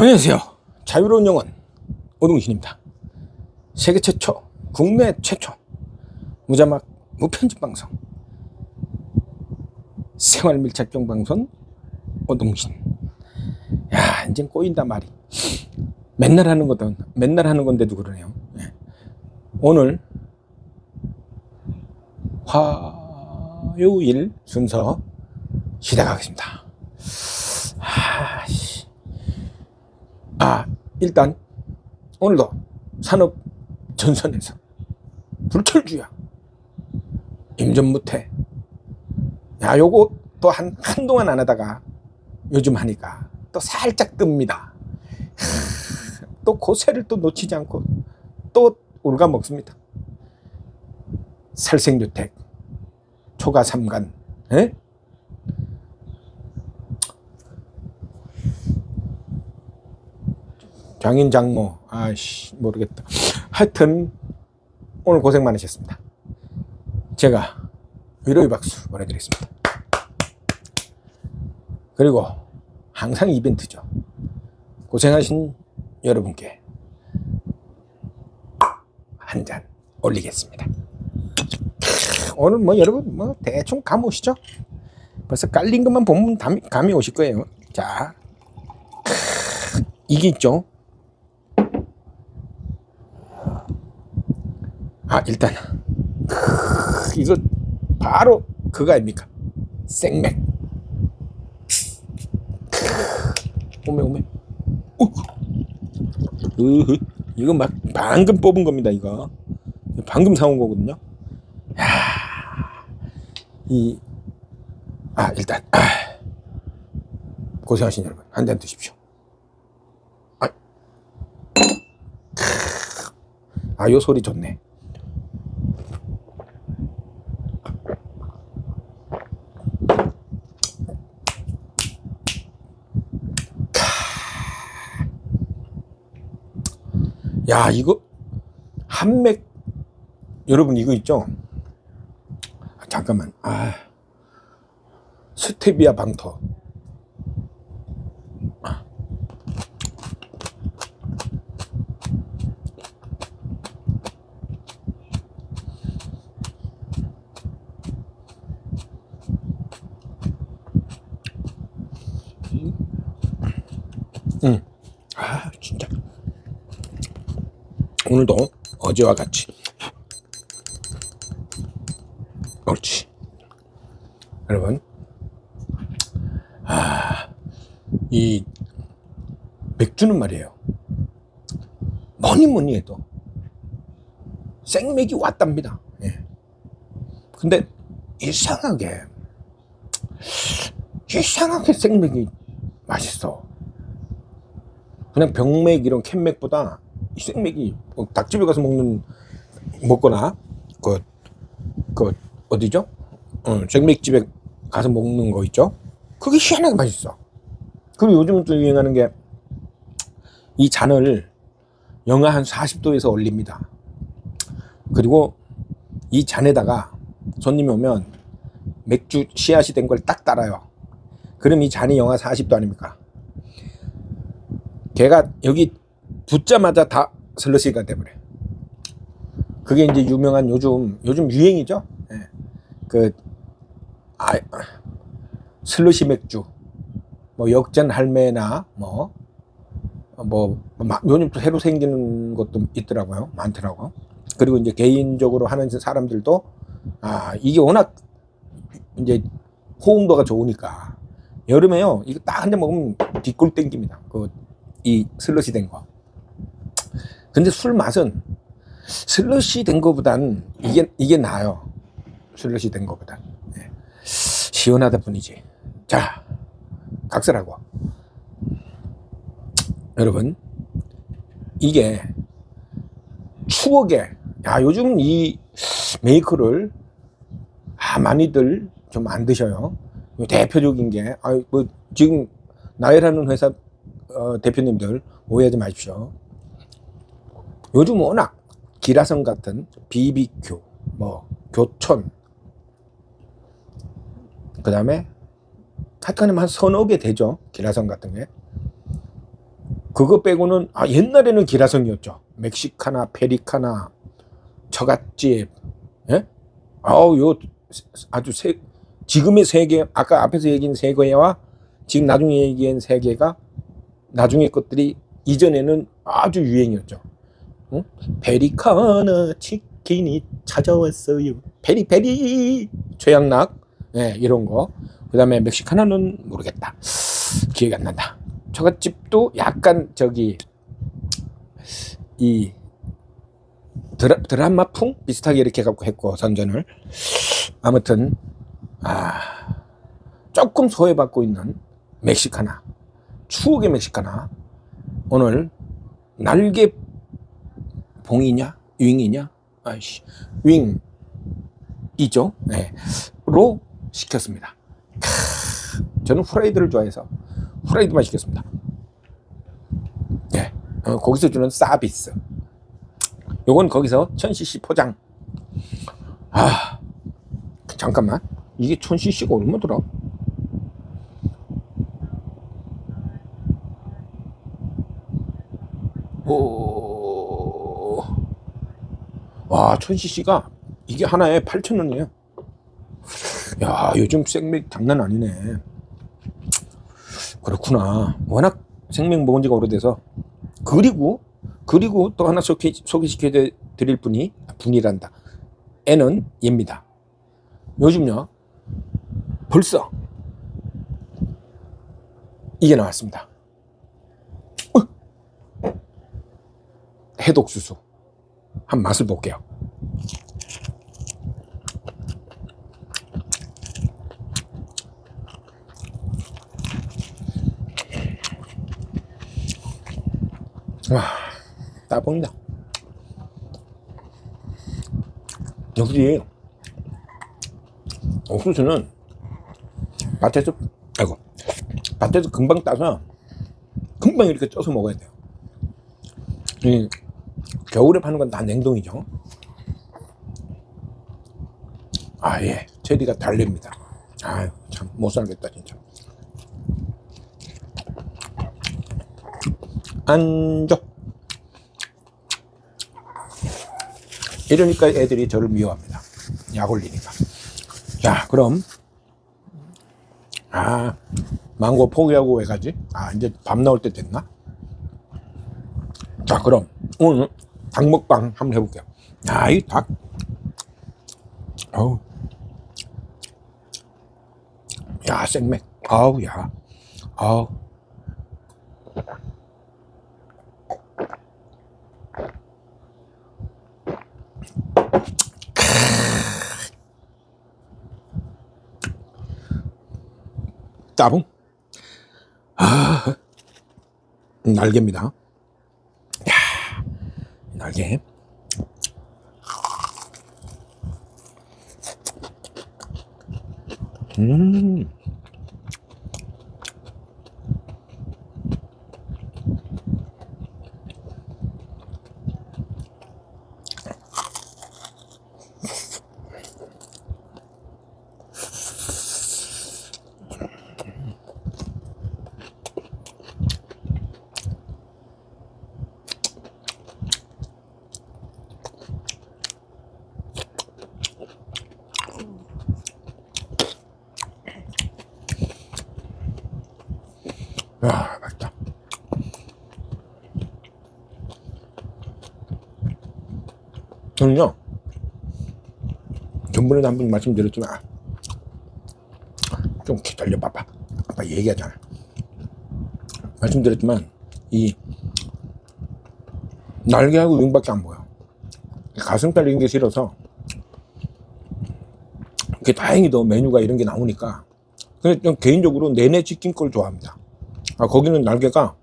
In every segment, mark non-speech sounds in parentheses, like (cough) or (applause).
안녕하세요. 자유로운 영혼 오동신입니다. 세계 최초, 국내 최초 무자막 무편집 방송 생활 밀착형 방송 오동신. 야, 이제 꼬인다 말이. 맨날 하는 것도 맨날 하는 건데도 그러네요. 예. 오늘 화요일 순서 시작하겠습니다. 아, 씨. 아, 일단 오늘도 산업 전선에서 불철주야. 임전무태. 야 요거 또 한 한동안 안 하다가 요즘 하니까 또 살짝 뜹니다. 하, 또 고세를 또 놓치지 않고 또 올가 먹습니다. 살생주택 초가 삼간 에? 장인 장모. 아씨 모르겠다. 하여튼 오늘 고생 많으셨습니다. 제가 위로의 박수 보내드리겠습니다. 그리고 항상 이벤트죠. 고생하신 여러분께 한 잔 올리겠습니다. 오늘 뭐 여러분 뭐 대충 감 오시죠? 벌써 깔린 것만 보면 감이, 오실 거예요. 자 이게 있죠 아 일단 크, 이거 바로 그거 아닙니까? 생맥. 크, 오메 오메. 으흐. 이거 막 방금 뽑은 겁니다 이거. 방금 사온 거거든요. 이아 일단 아, 고생하신 여러분. 한 잔 드십시오. 아, 아, 요 소리 좋네. 야, 이거 한맥 여러분 이거 있죠? 아, 잠깐만. 아. 스테비아 방토. 응. 아, 진짜. 오늘도 어제와 같이. 옳지. 여러분. 아, 이 맥주는 말이에요. 뭐니 뭐니 해도 생맥이 왔답니다. 예. 근데 이상하게 이상하게 생맥이 맛있어. 그냥 병맥 이런 캔맥보다 이 생맥이 뭐 닭집에 가서 먹는 먹거나 그, 그 어디죠? 어, 생맥집에 가서 먹는 거 있죠? 그게 희한하게 맛있어. 그리고 요즘은 또 유행하는 게 이 잔을 영하 한 40도에서 올립니다. 그리고 이 잔에다가 손님이 오면 맥주 씨앗이 된 걸 딱 따라요. 그럼 이 잔이 영하 40도 아닙니까? 걔가 여기 붙자마자 다 슬러시가 돼버려. 그게 이제 유명한 요즘 요즘 유행이죠. 예. 그 아, 슬러시 맥주, 뭐 역전 할매나 뭐 뭐, 막 요즘 또 새로 생기는 것도 있더라고요. 많더라고. 그리고 이제 개인적으로 하는 사람들도 아 이게 워낙 이제 호응도가 좋으니까 여름에요. 이거 딱 한 잔 먹으면 뒷골 땡깁니다. 그 이 슬러시 된 거. 근데 술 맛은 슬러시 된 거보단 이게 이게 나아요. 슬러시 된 거보단 네. 시원하다 뿐이지. 자, 각설하고 여러분 이게 추억에 야 요즘 이 메이커를 아 많이들 좀 안 드셔요. 대표적인 게, 아, 뭐, 지금, 나열하는 회사, 어, 대표님들 오해하지 마십시오. 요즘 워낙 기라성 같은 BBQ, 뭐, 교촌, 그 다음에 하여튼 한 서너 개 되죠. 기라성 같은 게. 그거 빼고는 아 옛날에는 기라성이었죠. 멕시카나 페리카나 처갓집 예? 아우 요 아주 세 지금의 세계 아까 앞에서 얘기한 세 개와 지금 나중에 얘기한 세 개가 나중에 것들이 이전에는 아주 유행이었죠. 응? 페리카나 치킨이 찾아왔어요. 페리페리 최양락 예, 이런 거. 그다음에 멕시카나는 모르겠다. 기억이 안 난다. 처갓집도 약간 저기 이 드라, 드라마풍 비슷하게 이렇게 갖고 했고 선전을 아무튼 아 조금 소외받고 있는 멕시카나 추억의 멕시카나 오늘 날개 봉이냐? 윙이냐? 아이씨. 윙이죠? 네 로 시켰습니다. 크, 저는 후라이드를 좋아해서 후라이드만 시켰습니다. 네. 어, 거기서 주는 서비스. 요건 거기서 1000cc 포장. 아 잠깐만. 이게 1000cc가 얼마더라 오. 와 1000cc가 이게 하나에 8,000원이에요 야 요즘 생맥 장난 아니네 그렇구나 워낙 생맥 먹은 지가 오래돼서 그리고 그리고 또 하나 소개, 소개시켜 드릴 분이 분이란다. 애는 얘입니다. 요즘요 벌써 이게 나왔습니다. 어! 해독수수 한 맛을 볼게요. 와, 따봉이다. 역시 옥수수는 밭에서 아이고 밭에서 금방 따서 금방 이렇게 쪄서 먹어야 돼요. 이 겨울에 파는 건 다 냉동이죠. 아 예, 체리가 달립니다. 아유 참못 살겠다 진짜. 안줘. 이러니까 애들이 저를 미워합니다. 약 올리니까. 자, 그럼 아 망고 포기하고 왜 가지? 아 이제 밥 나올 때 됐나? 자, 그럼 오늘 닭 먹방 한번 해볼게요. 야, 이 닭. 어우. 야, 생맥. 아우, 야. 아우. 따봉. 아, 날개입니다. 야, 날개. 음. 야, 맛있다. 저는요, 전번에도 한 번 말씀드렸지만, 좀 기다려봐봐. 아빠 얘기하잖아. 말씀드렸지만, 이, 날개하고 윙밖에 안 보여. 가슴살 이런 게 싫어서, 다행히도 메뉴가 이런 게 나오니까, 좀 개인적으로 내내 치킨 걸 좋아합니다. 아, 거기는 날개가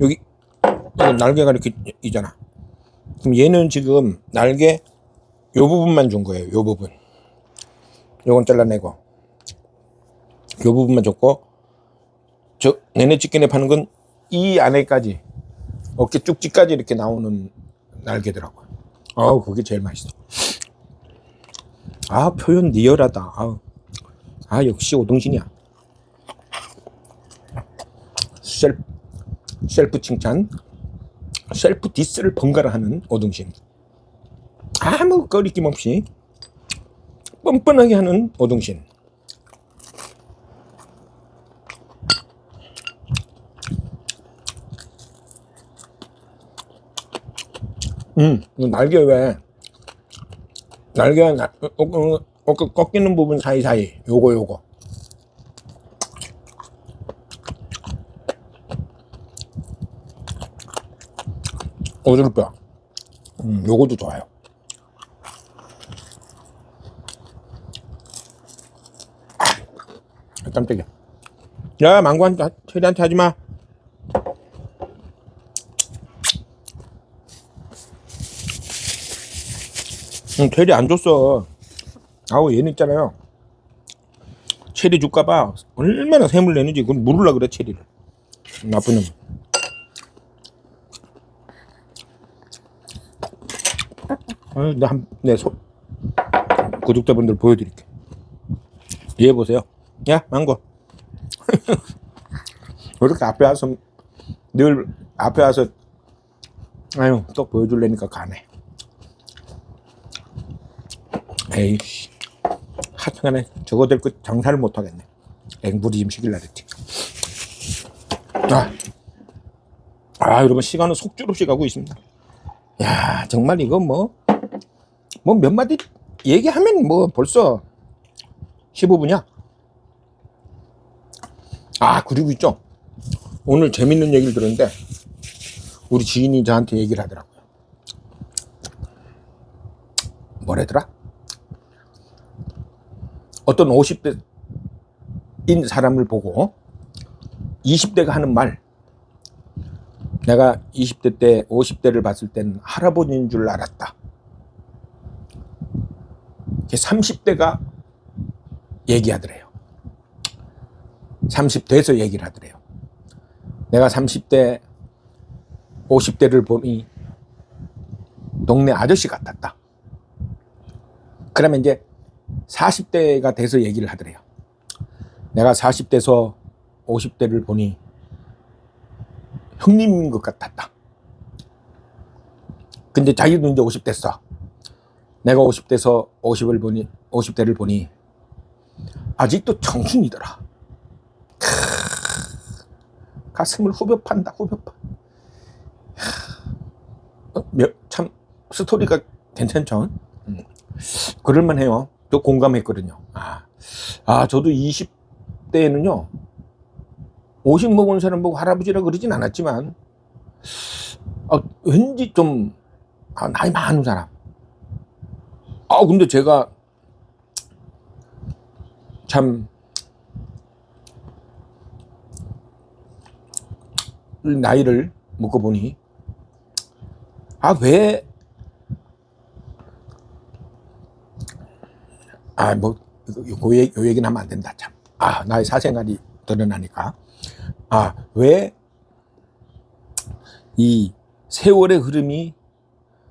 여기 날개가 이렇게 있잖아. 그럼 얘는 지금 날개 요 부분만 준 거예요. 요 부분. 요건 잘라내고 요 부분만 줬고 저 내내 치킨에 파는 건 이 안에까지 어깨 쭉지까지 이렇게 나오는 날개더라고요. 아우 그게 제일 맛있어. 아 표현 리얼하다. 아우. 아 역시 오동신이야. 셀 셀프 칭찬, 셀프 디스를 번갈아 하는 오등신. 아무 거리낌 없이 뻔뻔하게 하는 오등신. 음, 날개 왜 날개가 나, 어, 어, 어, 어, 꺾이는 부분 사이사이 요거 요거 오돌뼈 음, 요거도 좋아요 아, 깜짝이야 야 망고한테 체리한테 하지 마 응, 체리 안 줬어. 아우 얘는 있잖아요. 체리 줄까봐 얼마나 샘을 내는지 그건 물으려 그래 체리를. 나쁜 놈. 아유, 내한내 소 구독자분들 보여드릴게. 얘 보세요. 야 망고. 왜 (laughs) 이렇게 앞에 와서 늘 앞에 와서 아유 또 보여줄래니까 가네. 에이씨 하여튼간에 저거들 그 장사를 못하겠네 앵부리 좀 시킬라 했지 아, 아 여러분 시간은 속주없이 가고 있습니다 야 정말 이거 뭐 뭐 몇 마디 얘기하면 뭐 벌써 15분이야. 아 그리고 있죠. 오늘 재밌는 얘기를 들었는데 우리 지인이 저한테 얘기를 하더라고요. 뭐래더라? 어떤 50대인 사람을 보고 20대가 하는 말 내가 20대 때 50대를 봤을 땐 할아버지인 줄 알았다. 30대가 얘기하더래요. 30대에서 얘기를 하더래요. 내가 30대, 50대를 보니 동네 아저씨 같았다. 그러면 이제 40대가 돼서 얘기를 하더래요. 내가 40대에서 50대를 보니 형님인 것 같았다. 근데 자기도 이제 50 됐어. 내가 50대에서 50을 보니 50대를 보니 아직도 청춘이더라. 크, 가슴을 후벼 판다. 후벼 파. 어, 참 스토리가 괜찮죠? 음. 그럴만 해요. 또 공감했거든요. 아, 아 저도 20대에는요, 50 먹은 사람 보고 할아버지라 그러진 않았지만, 아, 왠지 좀, 아, 나이 많은 사람. 아, 근데 제가 참, 나이를 먹고 보니, 아, 왜 아, 뭐, 요, 얘기, 요 얘기는 하면 안 된다, 참. 아, 나의 사생활이 드러나니까. 아, 왜 이 세월의 흐름이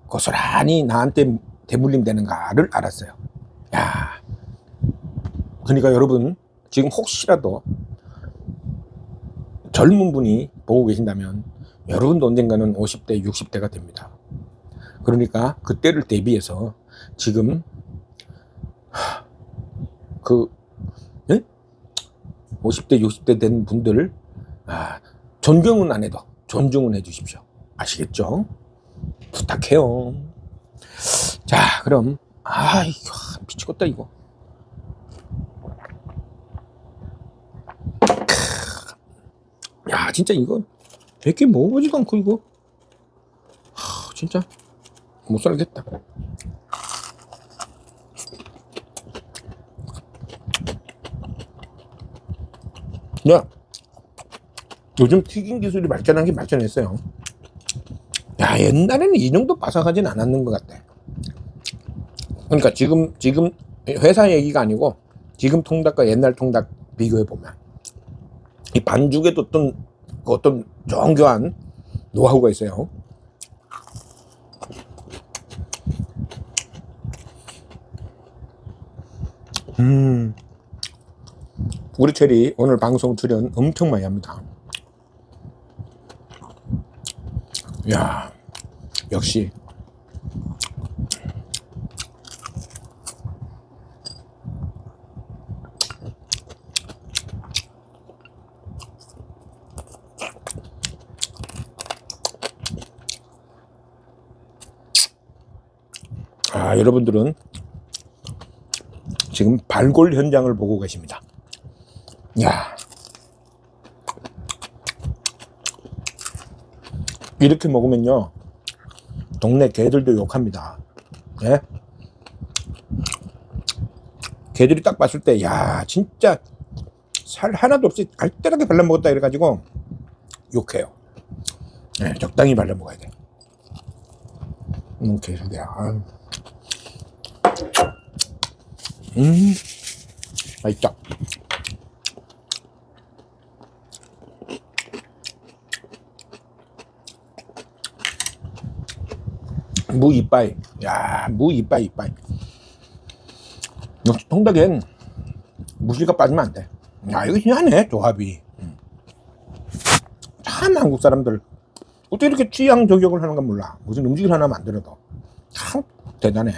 고스란히 나한테 대물림 되는가를 알았어요. 야. 그러니까 여러분, 지금 혹시라도 젊은 분이 보고 계신다면 여러분도 언젠가는 50대, 60대가 됩니다. 그러니까 그때를 대비해서 지금 그 예? 50대 60대 된 분들 아, 존경은 안 해도 존중은 해 주십시오. 아시겠죠? 부탁해요. 자, 그럼 아, 이거 미치겠다 이거. 야, 진짜 이거 몇 개 먹어보지도 않고 이거. 하, 진짜 못 살겠다. 야, 요즘 튀김 기술이 발전한 게 발전했어요. 야, 옛날에는 이 정도 바삭하진 않았는 것 같아. 그러니까 지금, 지금 회사 얘기가 아니고 지금 통닭과 옛날 통닭 비교해 보면 이 반죽에도 어떤, 어떤 정교한 노하우가 있어요. 음. 우리 체리 오늘 방송 출연 엄청 많이 합니다. 야, 역시 아, 여러분들은 지금 발골 현장을 보고 계십니다. 야. 이렇게 먹으면요. 동네 개들도 욕합니다. 예? 개들이 딱 봤을 때, 야, 진짜 살 하나도 없이 알뜰하게 발라 먹었다 이래가지고 욕해요. 예, 적당히 발라 먹어야 돼. 음, 개소리야. 아유. 음, 맛있다. 무 이빠이. 야, 무 이빠이 이빠이. 역시 통닭엔 무시가 빠지면 안 돼. 야, 이거 희한해, 조합이. 음. 참 한국 사람들 어떻게 이렇게 취향 저격을 하는 건 몰라. 무슨 음식을 하나 만들어도 참 대단해.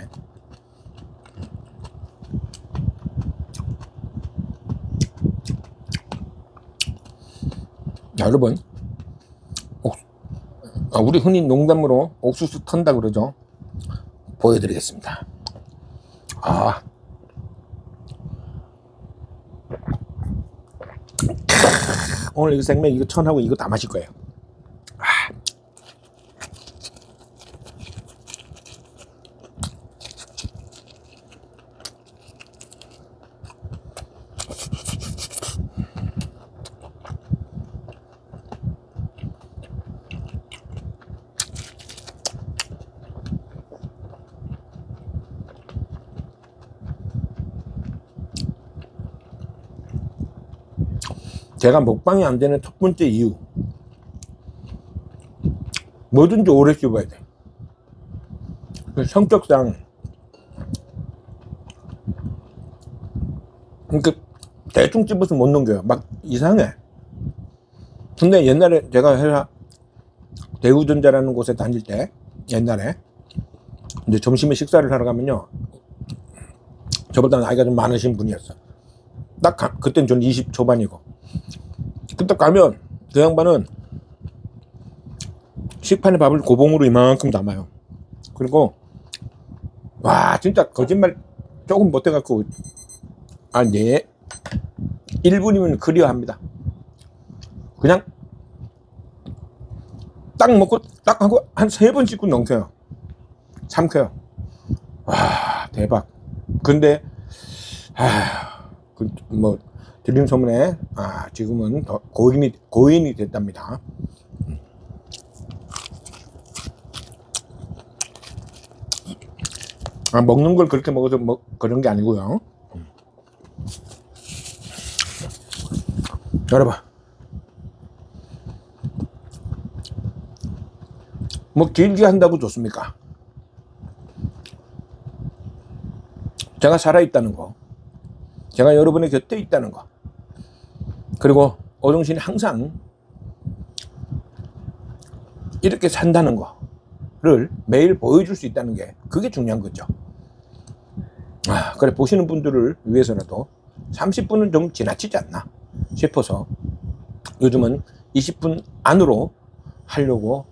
자, 여러분. 옥, 아, 우리 흔히 농담으로 옥수수 턴다 그러죠. 보여드리겠습니다. 아. 오늘 이거 생맥 이거 천하고 이거 다 마실 거예요. 제가 먹방이 안 되는 첫 번째 이유. 뭐든지 오래 씹어야 돼. 그 성격상. 그러니까 대충 씹어서 못 넘겨요. 막 이상해. 근데 옛날에 제가 회사 대우전자라는 곳에 다닐 때 옛날에 이제 점심에 식사를 하러 가면요. 저보다 나이가 좀 많으신 분이었어. 딱 가, 그땐 전 20 초반이고. 그때 가면 그 양반은 식판에 밥을 고봉으로 이만큼 담아요. 그리고 와 진짜 거짓말 조금 못해갖고 아네 1분이면 클리어합니다. 그냥 딱 먹고 딱 하고 한 세 번 씻고 넘겨요. 삼켜요. 와 대박. 근데 아뭐 들린 소문에 아 지금은 더 고인이 고인이 됐답니다. 아, 먹는 걸 그렇게 먹어서 뭐 그런 게 아니고요. 여러분, 뭐 길게 한다고 좋습니까? 제가 살아 있다는 거, 제가 여러분의 곁에 있다는 거, 그리고 어정신이 항상 이렇게 산다는 거를 매일 보여줄 수 있다는 게 그게 중요한 거죠. 아, 그래 보시는 분들을 위해서라도 30분은 좀 지나치지 않나 싶어서 요즘은 20분 안으로 하려고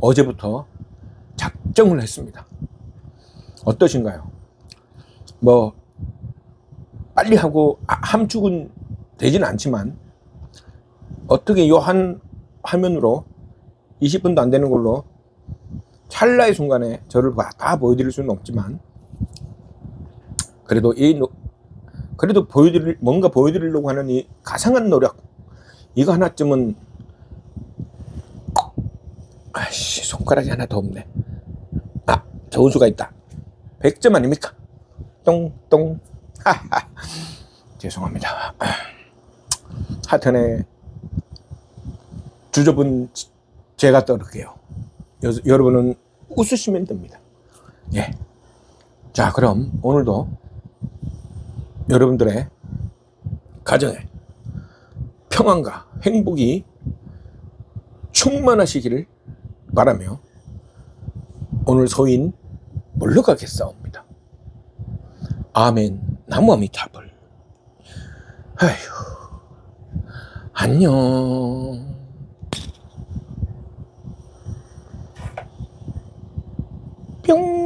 어제부터 작정을 했습니다. 어떠신가요? 뭐 빨리 하고 아, 함축은 되지는 않지만 어떻게 요 한 화면으로 20분도 안 되는 걸로 찰나의 순간에 저를 다 보여드릴 수는 없지만 그래도 이 노- 그래도 보여드릴 뭔가 보여드리려고 하는 이 가상한 노력 이거 하나쯤은 아씨 손가락이 하나 더 없네. 아 좋은 수가 있다. 100점 아닙니까? 똥똥. 하하 (laughs) 죄송합니다 하여튼에 주접은 제가 여, 여러분은 웃으시면 됩니다 예. 자 그럼 오늘도 여러분들의 가정에 평안과 행복이 충만하시기를 바라며 오늘 소인 물러가겠사옵니다. 아멘. 나무 아미타불. 아휴. 안녕. 뿅.